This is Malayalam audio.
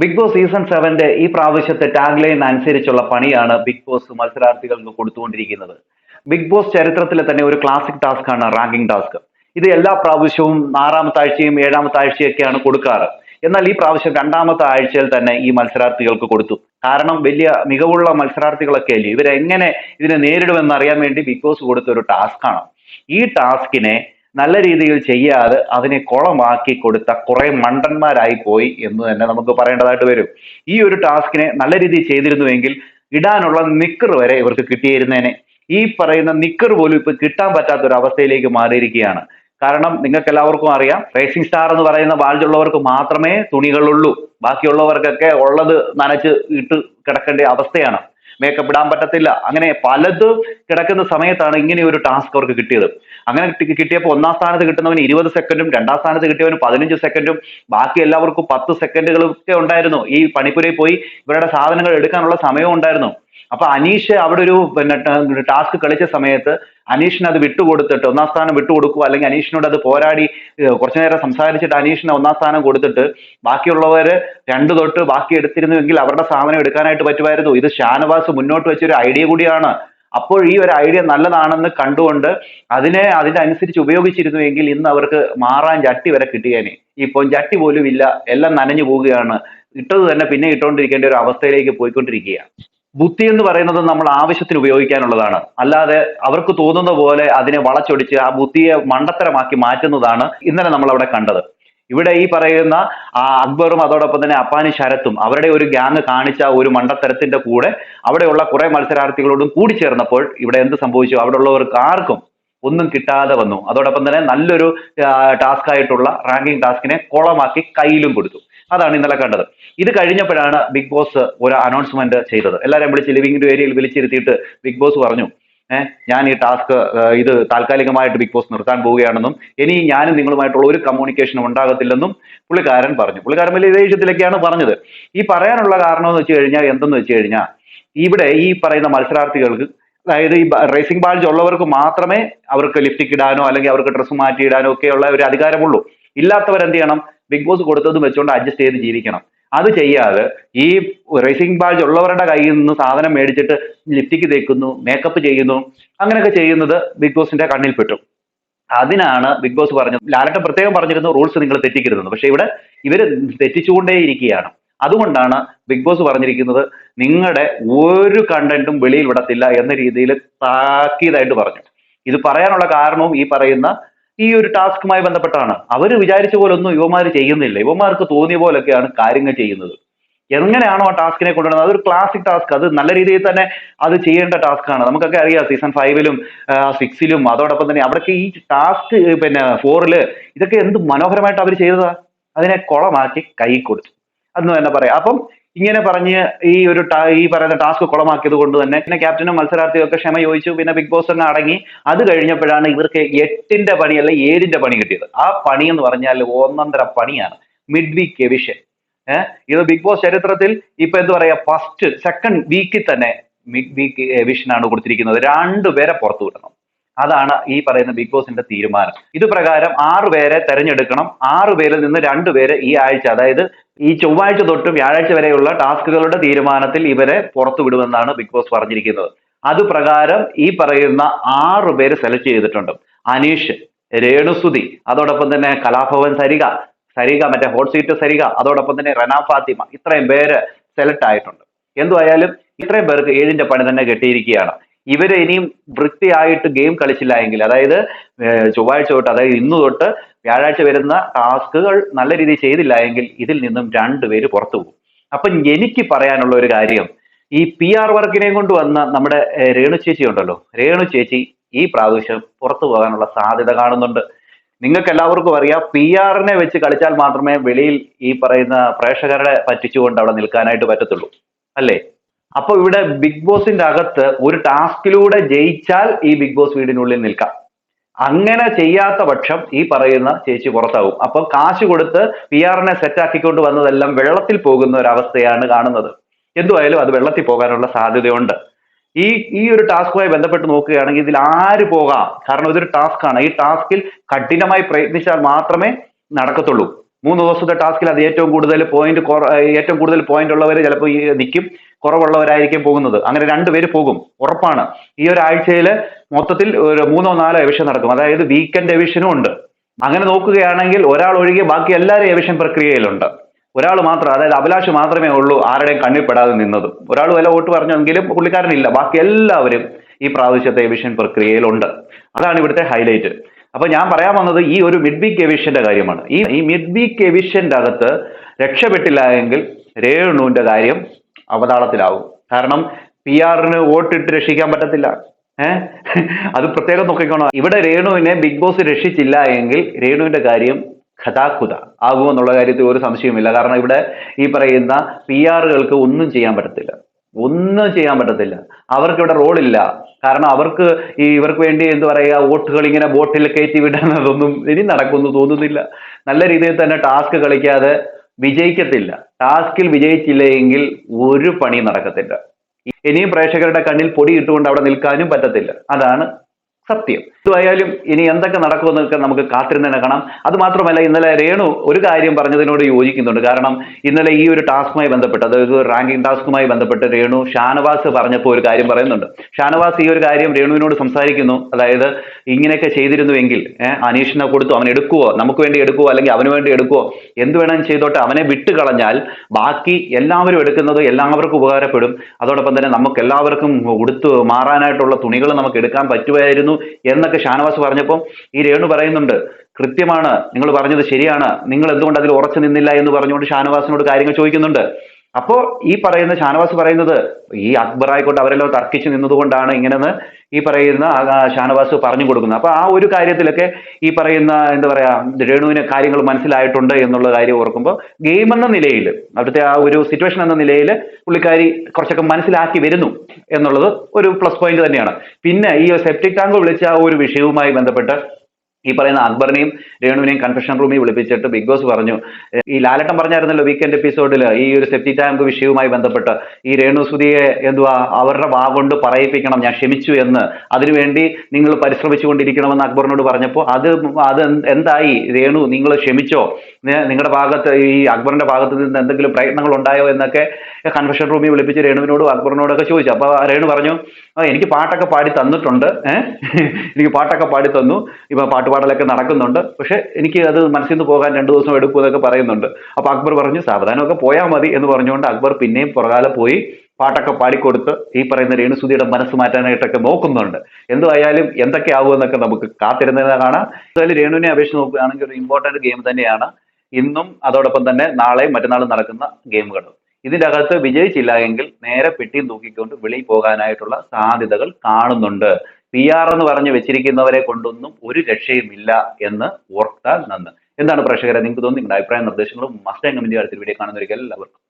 ബിഗ് ബോസ് സീസൺ സെവന്റെ ഈ പ്രാവശ്യത്തെ ടാഗ് ലൈൻ അനുസരിച്ചുള്ള പണിയാണ് ബിഗ് ബോസ് മത്സരാർത്ഥികൾക്ക് കൊടുത്തുകൊണ്ടിരിക്കുന്നത്. ബിഗ് ബോസ് ചരിത്രത്തിലെ തന്നെ ഒരു ക്ലാസിക് ടാസ്ക് ആണ് റാങ്കിംഗ് ടാസ്ക് ഇത് എല്ലാ പ്രാവശ്യവും ആറാമത്തെ ആഴ്ചയും ഏഴാമത്തെ ആഴ്ചയൊക്കെയാണ് കൊടുക്കാറ്. എന്നാൽ ഈ പ്രാവശ്യം രണ്ടാമത്തെ ആഴ്ചയിൽ തന്നെ ഈ മത്സരാർത്ഥികൾക്ക് കൊടുത്തു. കാരണം വലിയ മികവുള്ള മത്സരാർത്ഥികളൊക്കെ അല്ലേ? ഇവരെങ്ങനെ ഇതിനെ നേരിടുമെന്ന് അറിയാൻ വേണ്ടി ബിഗ് ബോസ് കൊടുത്ത ഒരു ടാസ്ക് ആണ്. ഈ ടാസ്കിനെ നല്ല രീതിയിൽ ചെയ്യാതെ അതിനെ കുളമാക്കി കൊടുത്ത കുറെ മണ്ടന്മാരായി പോയി എന്ന് തന്നെ നമുക്ക് പറയേണ്ടതായിട്ട് വരും. ഈ ഒരു ടാസ്കിനെ നല്ല രീതിയിൽ ചെയ്തിരുന്നുവെങ്കിൽ ഇടാനുള്ള നിക്കർ വരെ ഇവർക്ക് കിട്ടിയിരുന്നേനെ. ഈ പറയുന്ന നിക്കർ പോലും ഇപ്പൊ കിട്ടാൻ പറ്റാത്ത ഒരു അവസ്ഥയിലേക്ക് മാറിയിരിക്കുകയാണ്. കാരണം നിങ്ങൾക്ക് എല്ലാവർക്കും അറിയാം റേസിംഗ് സ്റ്റാർ എന്ന് പറയുന്ന ബാൾജുള്ളവർക്ക് മാത്രമേ തുണികളുള്ളൂ. ബാക്കിയുള്ളവർക്കൊക്കെ ഉള്ളത് നനച്ച് ഇട്ട് കിടക്കേണ്ട അവസ്ഥയാണ്. മേക്കപ്പ് ഇടാൻ പറ്റത്തില്ല. അങ്ങനെ പലതും കിടക്കുന്ന സമയത്താണ് ഇങ്ങനെ ഒരു ടാസ്ക് അവർക്ക് കിട്ടിയത്. അങ്ങനെ കിട്ടി- കിട്ടിയപ്പോൾ ഒന്നാം സ്ഥാനത്ത് കിട്ടുന്നവന് ഇരുപത് സെക്കൻഡും രണ്ടാം സ്ഥാനത്ത് കിട്ടിയവന് പതിനഞ്ച് സെക്കൻഡും ബാക്കി എല്ലാവർക്കും പത്ത് സെക്കൻഡുകളൊക്കെ ഉണ്ടായിരുന്നു. ഈ പണിപ്പുരയിൽ പോയി ഇവരുടെ സാധനങ്ങൾ എടുക്കാനുള്ള സമയവും ഉണ്ടായിരുന്നു. അപ്പൊ അനീഷ് അവിടെ ഒരു പിന്നെ ടാസ്ക് കളിച്ച സമയത്ത് അനീഷിന് അത് വിട്ടുകൊടുത്തിട്ട് ഒന്നാം സ്ഥാനം വിട്ടുകൊടുക്കുക അല്ലെങ്കിൽ അനീഷിനോട് അത് പോരാടി കുറച്ചു നേരം സംസാരിച്ചിട്ട് അനീഷിന് ഒന്നാം സ്ഥാനം കൊടുത്തിട്ട് ബാക്കിയുള്ളവര് രണ്ടു തൊട്ട് ബാക്കി എടുത്തിരുന്നുവെങ്കിൽ അവരുടെ സാധനം എടുക്കാനായിട്ട് പറ്റുമായിരുന്നു. ഇത് ഷാനവാസ് മുന്നോട്ട് വെച്ച ഒരു ഐഡിയ കൂടിയാണ്. അപ്പോൾ ഈ ഒരു ഐഡിയ നല്ലതാണെന്ന് കണ്ടുകൊണ്ട് അതിനെ അതിനനുസരിച്ച് ഉപയോഗിച്ചിരുന്നുവെങ്കിൽ ഇന്ന് അവർക്ക് മാറാൻ ചട്ടി വരെ കിട്ടിയേനെ. ഇപ്പം ചട്ടി പോലും ഇല്ല. എല്ലാം നനഞ്ഞു പോവുകയാണ്. ഇട്ടത് തന്നെ പിന്നെ ഇട്ടുകൊണ്ടിരിക്കേണ്ട ഒരു അവസ്ഥയിലേക്ക് പോയിക്കൊണ്ടിരിക്കുകയാണ്. ബുദ്ധി എന്ന് പറയുന്നത് നമ്മൾ ആവശ്യത്തിന് ഉപയോഗിക്കാനുള്ളതാണ്. അല്ലാതെ അവർക്ക് തോന്നുന്ന പോലെ അതിനെ വളച്ചൊടിച്ച് ആ ബുദ്ധിയെ മണ്ടത്തരമാക്കി മാറ്റുന്നതാണ് ഇന്നലെ നമ്മൾ അവിടെ കണ്ടത്. ഇവിടെ ഈ പറയുന്ന ആ അക്ബറും അതോടൊപ്പം തന്നെ അപ്പാനി ശരത്തും അവരുടെ ഒരു ഗ്യാങ് കാണിച്ച ഒരു മണ്ടത്തരത്തിന്റെ കൂടെ അവിടെയുള്ള കുറെ മത്സരാർത്ഥികളോടും കൂടി ചേർന്നപ്പോൾ ഇവിടെ എന്ത് സംഭവിച്ചു? അവിടെ ഉള്ളവർക്ക് ആർക്കും ഒന്നും കിട്ടാതെ വന്നു. അതോടൊപ്പം തന്നെ നല്ലൊരു ടാസ്ക് ആയിട്ടുള്ള റാങ്കിങ് ടാസ്കിനെ കോളമാക്കി കയ്യിലും കൊടുത്തു. അതാണ് ഇന്നലെ കണ്ടത്. ഇത് കഴിഞ്ഞപ്പോഴാണ് ബിഗ് ബോസ് ഒരു അനൗൺസ്മെന്റ് ചെയ്തത്. എല്ലാവരെയും വിളിച്ച് ലിവിംഗ് ഏരിയയിൽ വിളിച്ചിരുത്തിയിട്ട് ബിഗ് ബോസ് പറഞ്ഞു ഏഹ് ഞാൻ ഈ ടാസ്ക് ഇത് താൽക്കാലികമായിട്ട് ബിഗ് ബോസ് നിർത്താൻ പോവുകയാണെന്നും ഇനി ഞാനും നിങ്ങളുമായിട്ടുള്ള ഒരു കമ്മ്യൂണിക്കേഷനും ഉണ്ടാകത്തില്ലെന്നും പുള്ളിക്കാരൻ പറഞ്ഞു. പുള്ളിക്കാരൻ വലിയ ദേഷ്യത്തിലൊക്കെയാണ് പറഞ്ഞത്. ഈ പറയാനുള്ള കാരണം എന്ന് വെച്ച് കഴിഞ്ഞാൽ എന്തെന്ന് വെച്ച് കഴിഞ്ഞാൽ ഇവിടെ ഈ പറയുന്ന മത്സരാർത്ഥികൾക്ക് അതായത് ഈ റേസിംഗ് ബാഡ്ജ് ഉള്ളവർക്ക് മാത്രമേ അവർക്ക് ലിഫ്റ്റിക്ക് ഇടാനോ അല്ലെങ്കിൽ അവർക്ക് ഡ്രസ്സ് മാറ്റി ഇടാനോ ഒക്കെയുള്ള ഒരു അധികാരമുള്ളൂ. ഇല്ലാത്തവർ എന്ത് ചെയ്യണം? ബിഗ് ബോസ് കൊടുത്തതും വെച്ചുകൊണ്ട് അഡ്ജസ്റ്റ് ചെയ്ത് ജീവിക്കണം. അത് ചെയ്യാതെ ഈ റേസിംഗ് ബാഡ്ജ് ഉള്ളവരുടെ കയ്യിൽ നിന്ന് സാധനം മേടിച്ചിട്ട് ലിപ്റ്റിക്ക് തേക്കുന്നു മേക്കപ്പ് ചെയ്യുന്നു അങ്ങനെയൊക്കെ ചെയ്യുന്നത് ബിഗ് ബോസിന്റെ കണ്ണിൽ പെട്ടു. അതിനാണ് ബിഗ് ബോസ് പറഞ്ഞത് ലാലട്ടൻ പ്രത്യേകം പറഞ്ഞിരുന്നു റൂൾസ് നിങ്ങൾ തെറ്റിക്കരുതെന്ന്. പക്ഷെ ഇവിടെ ഇവർ തെറ്റിച്ചുകൊണ്ടേയിരിക്കുകയാണ്. അതുകൊണ്ടാണ് ബിഗ് ബോസ് പറഞ്ഞിരിക്കുന്നത് നിങ്ങളുടെ ഒരു കണ്ടന്റും വെളിയിൽ വിടത്തില്ല എന്ന രീതിയിൽ താക്കീതായിട്ട് പറഞ്ഞു ഇത് പറയാനുള്ള കാരണവും ഈ പറയുന്ന ഈ ഒരു ടാസ്കുമായി ബന്ധപ്പെട്ടാണ്. അവർ വിചാരിച്ച പോലെ ഒന്നും യുവമാർ ചെയ്യുന്നില്ല. യുവമാർക്ക് തോന്നിയ പോലെയൊക്കെയാണ് കാര്യങ്ങൾ ചെയ്യുന്നത്. എങ്ങനെയാണോ ആ ടാസ്കിനെ കൊണ്ടുവരുന്നത്? അതൊരു ക്ലാസിക് ടാസ്ക് അത് നല്ല രീതിയിൽ തന്നെ അത് ചെയ്യേണ്ട ടാസ്ക് ആണ്. നമുക്കൊക്കെ അറിയാം സീസൺ ഫൈവിലും സിക്സിലും അതോടൊപ്പം തന്നെ അവിടെയൊക്കെ ഈ ടാസ്ക് പിന്നെ ഫോറിൽ ഇതൊക്കെ എന്ത് മനോഹരമായിട്ട് അവർ ചെയ്തതാ? അതിനെ കുളമാക്കി കൈ കൊടുത്തു. അന്ന് തന്നെ പറയാം. അപ്പം ഇങ്ങനെ പറഞ്ഞ് ഈ ഒരു ഈ പറയുന്ന ടാസ്ക് കുളമാക്കിയത് കൊണ്ട് തന്നെ പിന്നെ ക്യാപ്റ്റനും മത്സരാർത്ഥിയും ഒക്കെ ക്ഷമ ചോദിച്ചു. പിന്നെ ബിഗ് ബോസ് അങ്ങ് അടങ്ങി. അത് കഴിഞ്ഞപ്പോഴാണ് ഇവർക്ക് എട്ടിന്റെ പണി അല്ല ഏഴിന്റെ പണി കിട്ടിയത്. ആ പണി എന്ന് പറഞ്ഞാൽ ഒന്നൊന്നര പണിയാണ്. മിഡ് വീക്ക് എവിഷൻ ഏഹ് ഇത് ബിഗ് ബോസ് ചരിത്രത്തിൽ ഇപ്പൊ എന്താ പറയാ? ഫസ്റ്റ് സെക്കൻഡ് വീക്കിൽ തന്നെ മിഡ് വീക്ക് എവിഷനാണ് കൊടുത്തിരിക്കുന്നത്. രണ്ടുപേരെ പുറത്തു വിടണം. അതാണ് ഈ പറയുന്ന ബിഗ് ബോസിന്റെ തീരുമാനം. ഇത് പ്രകാരം ആറ് പേരെ തെരഞ്ഞെടുക്കണം. ആറ് പേരിൽ നിന്ന് രണ്ടുപേര് ഈ ആഴ്ച അതായത് ഈ ചൊവ്വാഴ്ച തൊട്ട് വ്യാഴാഴ്ച വരെയുള്ള ടാസ്കുകളുടെ തീരുമാനത്തിൽ ഇവരെ പുറത്തു വിടുമെന്നാണ് ബിഗ് ബോസ് പറഞ്ഞിരിക്കുന്നത്. അത് പ്രകാരം ഈ പറയുന്ന ആറ് പേര് സെലക്ട് ചെയ്തിട്ടുണ്ട്. അനീഷ് രേണുസുതി അതോടൊപ്പം തന്നെ കലാഭവൻ സരിക സരിക മറ്റേ ഹോട്ട് സീറ്റ് സരിക അതോടൊപ്പം തന്നെ റന ഫാത്തിമ ഇത്രയും പേര് സെലക്ട് ആയിട്ടുണ്ട്. എന്തുവായാലും ഇത്രയും പേർക്ക് ഏഴിന്റെ പണി തന്നെ കെട്ടിയിരിക്കുകയാണ്. ഇവർ ഇനിയും വൃത്തിയായിട്ട് ഗെയിം കളിച്ചില്ല എങ്കിൽ അതായത് ചൊവ്വാഴ്ച തൊട്ട് അതായത് ഇന്ന് തൊട്ട് വ്യാഴാഴ്ച വരുന്ന ടാസ്കുകൾ നല്ല രീതിയിൽ ചെയ്തില്ല എങ്കിൽ ഇതിൽ നിന്നും രണ്ടുപേര് പുറത്തു പോകും. അപ്പൊ എനിക്ക് പറയാനുള്ള ഒരു കാര്യം ഈ പി ആർ വർക്കിനെ കൊണ്ട് വന്ന നമ്മുടെ രേണു ചേച്ചി ഉണ്ടല്ലോ. രേണു ചേച്ചി ഈ പ്രാവശ്യം പുറത്തു പോകാനുള്ള സാധ്യത കാണുന്നുണ്ട്. നിങ്ങൾക്ക് എല്ലാവർക്കും അറിയാം പി ആറിനെ വെച്ച് കളിച്ചാൽ മാത്രമേ വെളിയിൽ ഈ പറയുന്ന പ്രേക്ഷകരെ പറ്റിച്ചുകൊണ്ട് അവിടെ നിൽക്കാനായിട്ട് പറ്റത്തുള്ളൂ. അല്ലേ? അപ്പൊ ഇവിടെ ബിഗ് ബോസിന്റെ അകത്ത് ഒരു ടാസ്കിലൂടെ ജയിച്ചാൽ ഈ ബിഗ് ബോസ് വീടിനുള്ളിൽ നിൽക്കാം. അങ്ങനെ ചെയ്യാത്ത പക്ഷം ഈ പറയുന്ന ചേച്ചി പുറത്താവും അപ്പൊ കാശ് കൊടുത്ത് പി ആറിനെ സെറ്റാക്കിക്കൊണ്ട് വന്നതെല്ലാം വെള്ളത്തിൽ പോകുന്ന ഒരു അവസ്ഥയാണ് കാണുന്നത്. എന്തുമായാലും അത് വെള്ളത്തിൽ പോകാനുള്ള സാധ്യതയുണ്ട്. ഈ ഈ ഒരു ടാസ്കുമായി ബന്ധപ്പെട്ട് നോക്കുകയാണെങ്കിൽ ഇതിൽ ആര് പോകാം? കാരണം ഇതൊരു ടാസ്ക് ആണ് ഈ ടാസ്കിൽ കഠിനമായി പ്രയത്നിച്ചാൽ മാത്രമേ നടക്കത്തുള്ളൂ. മൂന്ന് ദിവസത്തെ ടാസ്കിൽ അത് ഏറ്റവും കൂടുതൽ പോയിന്റ് ഏറ്റവും കൂടുതൽ പോയിന്റ് ഉള്ളവർ ചിലപ്പോൾ ഈ നിൽക്കും കുറവുള്ളവരായിരിക്കും പോകുന്നത്. അങ്ങനെ രണ്ടുപേര് പോകും. ഉറപ്പാണ്. ഈ ഒരാഴ്ചയിൽ മൊത്തത്തിൽ ഒരു മൂന്നോ നാലോ എവിഷൻ നടക്കും. അതായത് വീക്കെൻഡ് എവിഷനും ഉണ്ട്. അങ്ങനെ നോക്കുകയാണെങ്കിൽ ഒരാൾ ഒഴികെ ബാക്കി എല്ലാവരും എവിഷൻ പ്രക്രിയയിലുണ്ട്. ഒരാൾ മാത്രം അതായത് അഭിലാഷ് മാത്രമേ ഉള്ളൂ ആരുടെയും കണ്ണിൽ പെടാതെ നിന്നത്. ഒരാൾ വില വോട്ട് പറഞ്ഞെങ്കിലും പുള്ളിക്കാരനില്ല. ബാക്കി എല്ലാവരും ഈ പ്രാവശ്യത്തെ എവിഷൻ പ്രക്രിയയിലുണ്ട്. അതാണ് ഇവിടുത്തെ ഹൈലൈറ്റ് അപ്പൊ ഞാൻ പറയാൻ വന്നത് ഈ ഒരു മിഡ് വീക്ക് കെവിഷ്യന്റെ കാര്യമാണ്. ഈ ഈ മിഡ് വീക്ക് കെവിഷ്യന്റെ അകത്ത് രക്ഷപ്പെട്ടില്ല എങ്കിൽ രേണുവിന്റെ കാര്യം അവതാളത്തിലാവും. കാരണം പി ആറിന് വോട്ടിട്ട് രക്ഷിക്കാൻ പറ്റത്തില്ല. ഏഹ് അത് പ്രത്യേകം നോക്കിക്കോണം. ഇവിടെ രേണുവിനെ ബിഗ് ബോസ് രക്ഷിച്ചില്ല എങ്കിൽ രേണുവിന്റെ കാര്യം കഥാകുത ആകുമെന്നുള്ള കാര്യത്തിൽ ഒരു സംശയവുമില്ല. കാരണം ഇവിടെ ഈ പറയുന്ന പി ആറുകൾക്ക് ഒന്നും ചെയ്യാൻ പറ്റത്തില്ല. ഒന്നും ചെയ്യാൻ പറ്റത്തില്ല. അവർക്ക് ഇവിടെ റോളില്ല. കാരണം അവർക്ക് ഈ ഇവർക്ക് വേണ്ടി എന്ത് പറയുക വോട്ടുകൾ ഇങ്ങനെ ബോട്ടിൽ കയറ്റി വിടുന്നതൊന്നും ഇനി നടക്കുമെന്ന് തോന്നുന്നില്ല. നല്ല രീതിയിൽ തന്നെ ടാസ്ക് കളിക്കാതെ വിജയിക്കത്തില്ല. ടാസ്കിൽ വിജയിച്ചില്ലെങ്കിൽ ഒരു പണി നടക്കത്തില്ല. ഇനിയും പ്രേക്ഷകരുടെ കണ്ണിൽ പൊടി ഇട്ടുകൊണ്ട് അവിടെ നിൽക്കാനും പറ്റത്തില്ല. അതാണ് സത്യം. ഇതായാലും ഇനി എന്തൊക്കെ നടക്കുമെന്നൊക്കെ നമുക്ക് കാത്തിരുന്ന് കാണാം. അത് മാത്രമല്ല ഇന്നലെ രേണു ഒരു കാര്യം പറഞ്ഞതിനോട് യോജിക്കുന്നുണ്ട്. കാരണം ഇന്നലെ ഈ ഒരു ടാസ്കുമായി ബന്ധപ്പെട്ട് അതായത് റാങ്കിങ് ടാസ്കുമായി ബന്ധപ്പെട്ട് രേണു ഷാനവാസ് പറഞ്ഞപ്പോൾ ഒരു കാര്യം പറയുന്നുണ്ട്. ഷാനവാസ് ഈ ഒരു കാര്യം രേണുവിനോട് സംസാരിക്കുന്നു. അതായത് ഇങ്ങനെയൊക്കെ ചെയ്തിരുന്നുവെങ്കിൽ അനീഷിനെ കൊടുത്തു അവൻ എടുക്കുവോ നമുക്ക് വേണ്ടി എടുക്കുവോ അല്ലെങ്കിൽ അവന് വേണ്ടി എടുക്കുവോ എന്ത് വേണമെങ്കിലും ചെയ്തോട്ടെ അവനെ വിട്ടു കളഞ്ഞാൽ ബാക്കി എല്ലാവരും എടുക്കുന്നത് എല്ലാവർക്കും ഉപകാരപ്പെടും. അതോടൊപ്പം തന്നെ നമുക്ക് എല്ലാവർക്കും ഉടുത്തു മാറാനായിട്ടുള്ള തുണികൾ നമുക്ക് എടുക്കാൻ പറ്റുമായിരുന്നു. എന്നൊക്കെ ഷാനവാസ് പറഞ്ഞപ്പോൾ ഈ രേണു പറയുന്നുണ്ട് കൃത്യമാണ് നിങ്ങൾ പറഞ്ഞത് ശരിയാണ്. നിങ്ങൾ എന്തുകൊണ്ട് അതിൽ ഉറച്ചു നിന്നില്ല എന്ന് പറഞ്ഞുകൊണ്ട് ഷാനവാസിനോട് കാര്യങ്ങൾ ചോദിക്കുന്നുണ്ട്. അപ്പോ ഈ പറയുന്ന ഷാനവാസ് പറയുന്നത് ഈ അക്ബർ ആയിക്കോട്ടെ അവരെല്ലാം തർക്കിച്ചു നിന്നതുകൊണ്ടാണ് ഇങ്ങനെന്ന് ഈ പറയുന്ന ഷാനവാസ് പറഞ്ഞു കൊടുക്കുന്നത് അപ്പൊ ആ ഒരു കാര്യത്തിലൊക്കെ ഈ പറയുന്ന എന്താ പറയാ രേണുവിന് കാര്യങ്ങൾ മനസ്സിലായിട്ടുണ്ട് എന്നുള്ള കാര്യം ഓർക്കുമ്പോൾ ഗെയിം എന്ന നിലയിൽ അവിടുത്തെ ആ ഒരു സിറ്റുവേഷൻ എന്ന നിലയിൽ പുള്ളിക്കാരി കുറച്ചൊക്കെ മനസ്സിലാക്കി വരുന്നു എന്നുള്ളത് ഒരു പ്ലസ് പോയിന്റ് തന്നെയാണ്. പിന്നെ ഈ സെപ്റ്റിക് ടാങ്ക് വിളിച്ച ആ ഒരു വിഷയവുമായി ബന്ധപ്പെട്ട് ഈ പറയുന്ന അക്ബറിനെയും രേണുവിനെയും കൺഫെഷൻ റൂമിൽ വിളിപ്പിച്ചിട്ട് ബിഗ് ബോസ് പറഞ്ഞു. ഈ ലാലട്ടൻ പറഞ്ഞായിരുന്നല്ലോ വീക്കെൻഡ് എപ്പിസോഡിൽ ഈ ഒരു സെപ്റ്റി ടാങ്ക് വിഷയവുമായി ബന്ധപ്പെട്ട്. ഈ രേണു സുധിയെ എന്തുവാ അവരുടെ വാ കൊണ്ട് പറയിപ്പിക്കണം ഞാൻ ക്ഷമിച്ചു എന്ന് അതിനുവേണ്ടി നിങ്ങൾ പരിശ്രമിച്ചുകൊണ്ടിരിക്കണമെന്ന് അക്ബറിനോട് പറഞ്ഞപ്പോൾ അത് അത് എന്തായി? രേണു നിങ്ങൾ ക്ഷമിച്ചോ? നിങ്ങളുടെ ഭാഗത്ത് ഈ അക്ബറിന്റെ ഭാഗത്ത് നിന്ന് എന്തെങ്കിലും പ്രയത്നങ്ങൾ ഉണ്ടായോ എന്നൊക്കെ കൺഫെഷൻ റൂമിൽ വിളിപ്പിച്ച് രേണുവിനോടും അക്ബറിനോടൊക്കെ ചോദിച്ചു. അപ്പോൾ രേണു പറഞ്ഞു എനിക്ക് പാട്ടൊക്കെ പാടി തന്നിട്ടുണ്ട്. എനിക്ക് പാട്ടൊക്കെ പാടി തന്നു. ഇപ്പൊ പാട്ടുപാടലൊക്കെ നടക്കുന്നുണ്ട്. പക്ഷെ എനിക്ക് അത് മനസ്സിൽ നിന്ന് പോകാൻ രണ്ടു ദിവസം എടുക്കും എന്നൊക്കെ പറയുന്നുണ്ട്. അപ്പൊ അക്ബർ പറഞ്ഞു സാവധാനമൊക്കെ പോയാൽ മതി എന്ന് പറഞ്ഞുകൊണ്ട് അക്ബർ പിന്നെയും പുറകാലെ പോയി പാട്ടൊക്കെ പാടിക്കൊടുത്ത് ഈ പറയുന്ന രേണുസുതിയുടെ മനസ്സ് മാറ്റാനായിട്ടൊക്കെ നോക്കുന്നുണ്ട്. എന്തുവായാലും എന്തൊക്കെ ആകുമെന്നൊക്കെ നമുക്ക് കാത്തിരുന്നതിനെ കാണാം. എന്തായാലും രേണുവിനെ അപേക്ഷിച്ച് നോക്കുകയാണെങ്കിൽ ഒരു ഇമ്പോർട്ടന്റ് ഗെയിം തന്നെയാണ്. ഇന്നും അതോടൊപ്പം തന്നെ നാളെയും മറ്റന്നാളും നടക്കുന്ന ഗെയിമുകളും ഇതിന്റെ അകത്ത് വിജയിച്ചില്ല എങ്കിൽ നേരെ പെട്ടിയും തൂക്കിക്കൊണ്ട് വെളിയിൽ പോകാനായിട്ടുള്ള സാധ്യതകൾ കാണുന്നുണ്ട്. പി ആർ എന്ന് പറഞ്ഞ് വെച്ചിരിക്കുന്നവരെ കൊണ്ടൊന്നും ഒരു രക്ഷയുമില്ല എന്ന് ഓർത്താൽ നന്ന്. എന്താണ് പ്രേക്ഷകരെ? നിങ്ങൾക്ക് തോന്നുന്നു നിങ്ങളുടെ അഭിപ്രായ നിർദ്ദേശങ്ങളും മസ്റ്റ് കമന്റ് അടുത്തൊരു വീഡിയോ കാണുന്നവരിക്കും എല്ലാവർക്കും